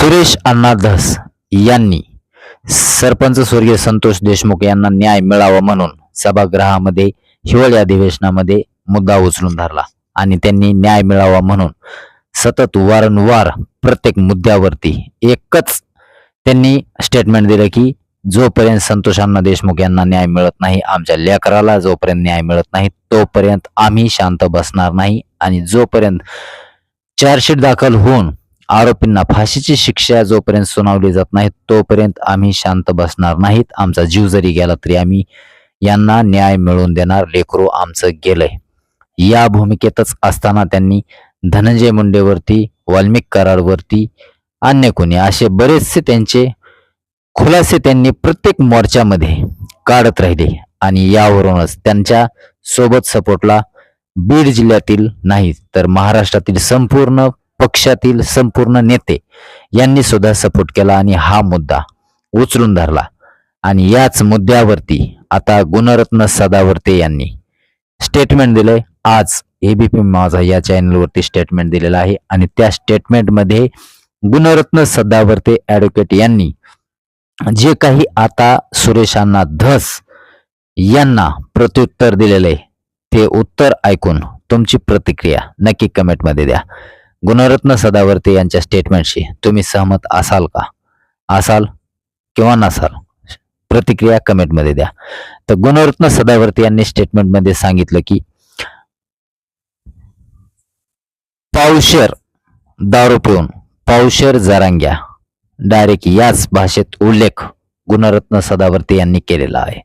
सुरेश अण्णा धस यांनी सरपंच स्वर्गीय संतोष देशमुख यांना न्याय मिळावा म्हणून सभागृहामध्ये हिवाळी अधिवेशनामध्ये मुद्दा उचलून धरला आणि त्यांनी न्याय मिळावा म्हणून सतत वारंवार प्रत्येक मुद्द्यावरती एकच त्यांनी स्टेटमेंट दिलं की जोपर्यंत संतोष अण्णा देशमुख यांना न्याय मिळत नाही आमच्या लेकराला जोपर्यंत न्याय मिळत नाही तोपर्यंत आम्ही शांत बसणार नाही आणि जोपर्यंत चार्जशीट दाखल होऊन आरोपींना फाशीची शिक्षा जोपर्यंत सुनावली जात नाही तोपर्यंत आम्ही शांत बसणार नाहीत. आमचा जीव जरी गेला तरी आम्ही यांना न्याय मिळवून देणार लेकरो आमचं गेलंय. या भूमिकेतच असताना त्यांनी धनंजय मुंडेवरती वाल्मिक करारवरती अन्य कोणी असे बरेचसे त्यांचे खुलासे त्यांनी प्रत्येक मोर्चामध्ये काढत राहिले आणि यावरूनच त्यांच्यासोबत सपोर्टला बीड जिल्ह्यातील नाही तर महाराष्ट्रातील संपूर्ण पक्षातील संपूर्ण नेते यांनी सुद्धा सपोर्ट केला आणि हा मुद्दा उचलून धरला. आणि याच मुद्द्यावरती आता गुणरत्न सदावर्ते यांनी स्टेटमेंट दिले आज एबीपी माझा या चॅनलवरती स्टेटमेंट दिलेला आहे. आणि त्या स्टेटमेंटमध्ये गुणरत्न सदावर्ते ऍडव्होकेट यांनी जे काही आता सुरेशांना धस यांना प्रत्युत्तर दिलेलं आहे ते उत्तर ऐकून तुमची प्रतिक्रिया नक्की कमेंटमध्ये द्या. गुणरत्न सदावर्ते यांच्या स्टेटमेंटशी तुम्ही सहमत असाल का? असाल किंवा नसाल? प्रतिक्रिया कमेंटमध्ये द्या. तर गुणरत्न सदावर्ते यांनी स्टेटमेंटमध्ये सांगितलं की पावशर दारू पिऊन पावशर जरांग्या डायरेक्ट याच भाषेत उल्लेख गुणरत्न सदावर्ते यांनी केलेला आहे.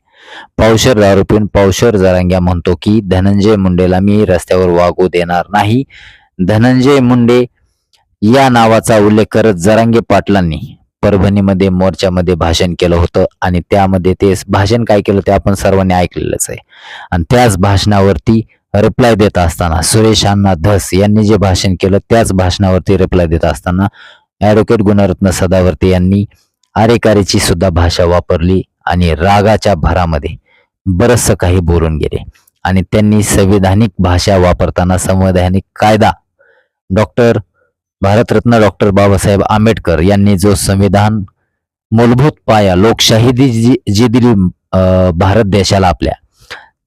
पावशर दारू पिऊन पावशर जरांग्या म्हणतो की धनंजय मुंडेला मी रस्त्यावर वागू देणार नाही. धनंजय मुंडे या नावाचा उल्लेख करत जरांगे पाटलांनी परभणीमध्ये मोर्चामध्ये भाषण केलं होतं आणि त्यामध्ये ते भाषण काय केलं ते आपण सर्वांनी ऐकलेलंच आहे. आणि त्याच भाषणावरती रिप्लाय देत असताना सुरेश अण्णा धस यांनी जे भाषण केलं त्याच भाषणावरती रिप्लाय देत असताना ॲडव्होकेट गुणरत्न सदावर्ते यांनी आरेकारीची सुद्धा भाषा वापरली आणि रागाच्या भरामध्ये बरचसं काही बोलून गेले. आणि त्यांनी संविधानिक भाषा वापरताना संवैधानिक कायदा डॉक्टर भारतरत्न डॉक्टर बाबासाहेब आंबेडकर यांनी जो संविधान मूलभूत पाया लोकशाही दि- जी जी दिली भारत देशाला आपल्या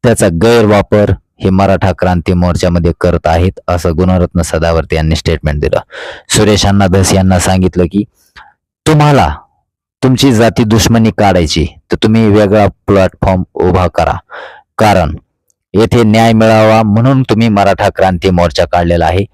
त्याचा गैरवापर हे मराठा क्रांती मोर्चामध्ये करत आहेत असं गुणरत्न सदावर्ती यांनी स्टेटमेंट दिलं. सुरेश अण्णा धस यांना सांगितलं की तुम्हाला तुमची जाती दुश्मनी काढायची तर तुम्ही वेगळा प्लॅटफॉर्म उभा करा. कारण येथे न्याय मिळावा म्हणून तुम्ही मराठा क्रांती मोर्चा काढलेला आहे.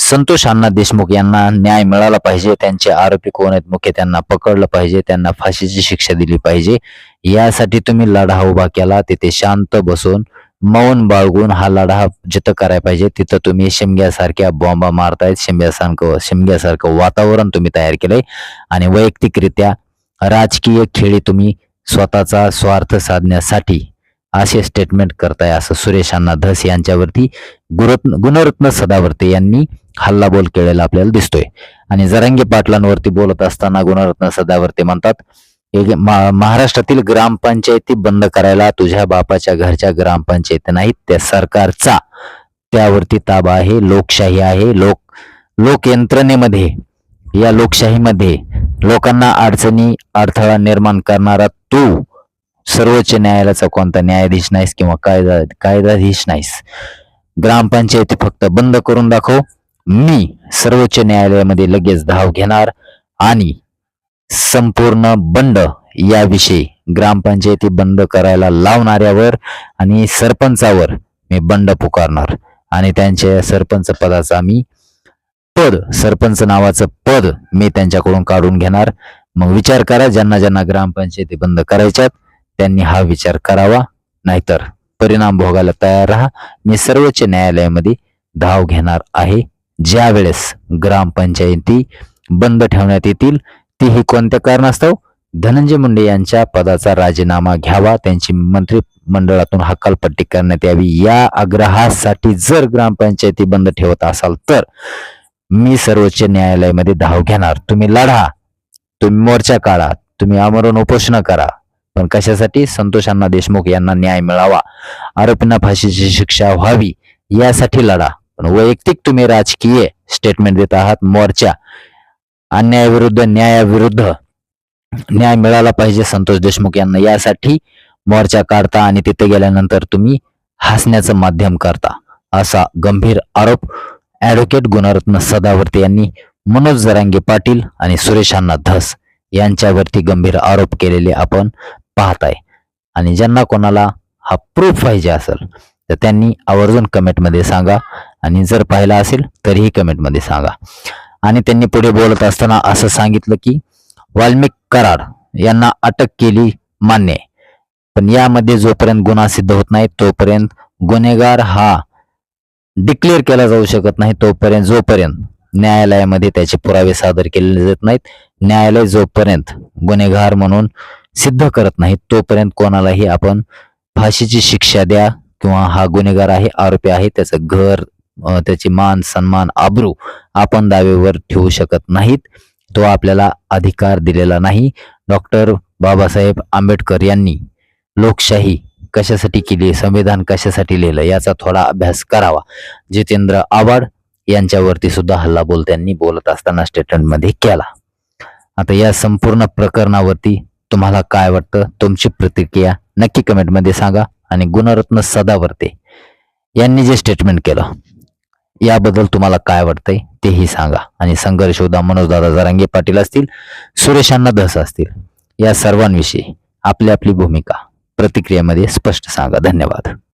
संतोष अण्णा देशमुख यांना न्याय मिळाला पाहिजे. त्यांचे आरोपी कोण आहेत? मुख्य त्यांना पकडलं पाहिजे. त्यांना फाशीची शिक्षा दिली पाहिजे. यासाठी तुम्ही लढा उभा केला. तिथे शांत बसून मौन बाळगून हा लढा जिथं करायला पाहिजे. तिथं तुम्ही शिमग्यासारख्या बॉम्बा मारतायत. शिमग्यासारखं शिमग्यासारखं वातावरण तुम्ही तयार केलंय. आणि वैयक्तिकरित्या राजकीय खेळी तुम्ही स्वतःचा स्वार्थ साधण्यासाठी असे स्टेटमेंट करताय असं सुरेश अण्णा धस यांच्यावरती गुरत्न गुणरत्न सदावर्ते यांनी हल्लाबोल केलेला आपल्याला दिसतोय. आणि जरांगे पाटलांवरती बोलत असताना गुणरत्न सदावर्ते म्हणतात हे महाराष्ट्रातील ग्रामपंचायती बंद करायला तुझ्या बापाच्या घरच्या ग्रामपंचायती नाहीत त्या सरकारचा. त्यावरती ताबा आहे लोकशाही आहे लोक लोकयंत्रणेमध्ये या लोकशाहीमध्ये लोकांना अडचणी अडथळा निर्माण करणारा तू सर्वोच्च न्यायालयाचा कोणता न्यायाधीश नाहीस किंवा कायदा कायदाधीश नाहीस. ग्रामपंचायती फक्त बंद करून दाखव. मी सर्वोच्च न्यायालयामध्ये लगेच धाव घेणार आणि संपूर्ण बंड याविषयी ग्रामपंचायती बंद करायला लावणाऱ्यावर आणि सरपंचावर मी बंड पुकारणार आणि त्यांच्या सरपंच पदाचा मी पद सरपंच नावाचं पद मी त्यांच्याकडून काढून घेणार. मग विचार करा ज्यांना ज्यांना ग्रामपंचायती बंद करायच्यात. त्यांनी हा विचार करावा. नाहीतर परिणाम भोगायला तयार राहा. मी सर्वोच्च न्यायालयामध्ये धाव घेणार आहे. ज्या वेळेस ग्रामपंचायती बंद ठेवण्यात येतील तीही कोणत्या कारणास्तव? धनंजय मुंडे यांच्या पदाचा राजीनामा घ्यावा. त्यांची मंत्रिमंडळातून हकालपट्टी करण्यात यावी. या आग्रहासाठी जर ग्रामपंचायती बंद ठेवत असाल तर मी सर्वोच्च न्यायालयामध्ये धाव घेणार. तुम्ही लढा. तुम्ही मोर्चा काढा. तुम्ही आमरण उपोषण करा. पण कशासाठी? संतोष अण्णा देशमुख यांना न्याय मिळावा. आरोपींना फाशीची शिक्षा व्हावी यासाठी लढा. पण वैयक्तिक तुम्ही राजकीय स्टेटमेंट देत आहात मोर्चा. अन्यायाविरुद्ध न्यायाविरुद्ध न्याय मिळाला पाहिजे संतोष देशमुख यांना. यासाठी मोर्चा काढता आणि तिथे गेल्यानंतर तुम्ही हसण्याचं माध्यम करता असा गंभीर आरोप ऍडव्होकेट गुणरत्न सदावर्ते यांनी मनोज जरांगे पाटील आणि सुरेश अण्णा धस यांच्यावरती गंभीर आरोप केलेले आपण पाहताय. आणि ज्यांना कोणाला हा प्रूफ पाहिजे असेल तर त्यांनी आवर्जून कमेंटमध्ये सांगा. आणि जर पाहिला असेल तरीही कमेंटमध्ये सांगा. आणि त्यांनी पुढे बोलत असताना असं सांगितलं की वाल्मिक कराड यांना अटक केली मान्य पण यामध्ये जोपर्यंत गुन्हा सिद्ध होत नाही तोपर्यंत गुन्हेगार हा डिक्लेअर केला जाऊ शकत नाही. तोपर्यंत जोपर्यंत न्यायालयामध्ये त्याचे पुरावे सादर केले जात नाहीत न्यायालय जोपर्यंत गुन्हेगार म्हणून सिद्ध करत नाही तोपर्यंत कोणालाही आपण फाशीची शिक्षा द्या किंवा हा गुन्हेगार आहे आरोपी आहे त्याचं घर त्याची मान सन्मान आबरू आपण दावेवर ठेवू शकत नाहीत. तो आपल्याला अधिकार दिलेला नाही. डॉक्टर बाबासाहेब आंबेडकर यांनी लोकशाही कशासाठी केली संविधान कशासाठी लिहिलं याचा थोडा अभ्यास करावा. जितेंद्र आव्हाड यांच्यावरती सुद्धा हल्लाबोल त्यांनी बोलत असताना स्टेटमेंटमध्ये केला. आता या संपूर्ण प्रकरणावरती तुम्हाला काय वाटतं? तुमची प्रतिक्रिया नक्की कमेंटमध्ये सांगा आणि गुणरत्न सदावर्ते यांनी जे स्टेटमेंट केलं याबद्दल तुम्हाला काय वाटतंय तेही सांगा. आणि संघर्ष उदा मनोजदादा जरांगे पाटील असतील सुरेशांना धस असतील या सर्वांविषयी आपली आपली भूमिका प्रतिक्रियेमध्ये स्पष्ट सांगा. धन्यवाद.